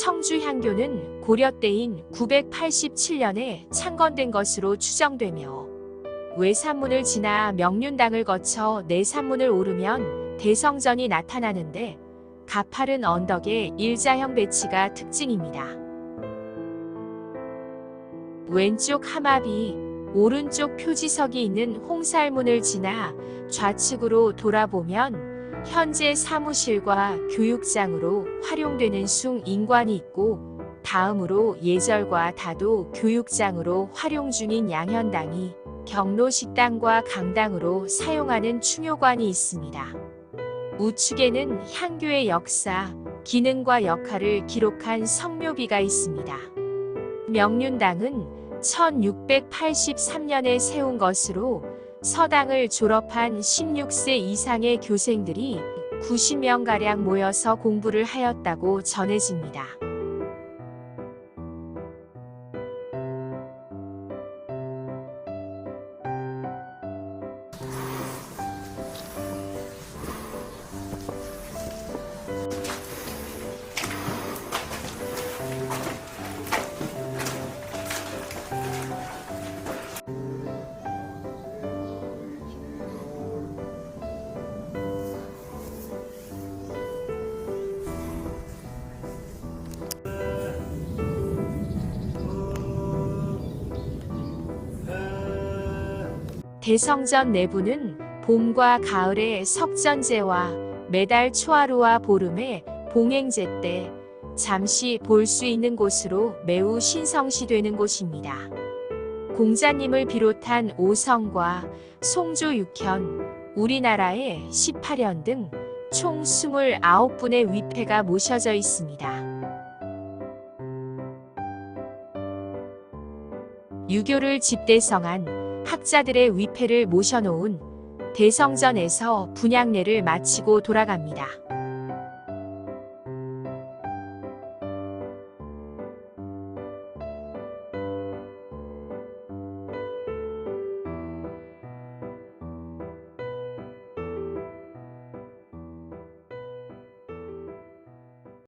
청주향교는 고려 때인 987년에 창건된 것으로 추정되며 외산문을 지나 명륜당을 거쳐 내산문을 오르면 대성전이 나타나는데 가파른 언덕의 일자형 배치가 특징입니다. 왼쪽 하마비, 오른쪽 표지석이 있는 홍살문을 지나 좌측으로 돌아보면 현재 사무실과 교육장으로 활용되는 숭 인관이 있고 다음으로 예절과 다도 교육장으로 활용 중인 양현당이 경로 식당과 강당으로 사용하는 충효관이 있습니다. 우측에는 향교의 역사, 기능과 역할을 기록한 성묘비가 있습니다. 명륜당은 1683년에 세운 것으로 서당을 졸업한 16세 이상의 교생들이 90명가량 모여서 공부를 하였다고 전해집니다. 대성전 내부는 봄과 가을의 석전제와 매달 초하루와 보름의 봉행제 때 잠시 볼 수 있는 곳으로 매우 신성시되는 곳입니다. 공자님을 비롯한 오성과 송조 육현, 우리나라의 18현 등 총 29분의 위패가 모셔져 있습니다. 유교를 집대성한 학자들의 위패를 모셔놓은 대성전에서 분양례를 마치고 돌아갑니다.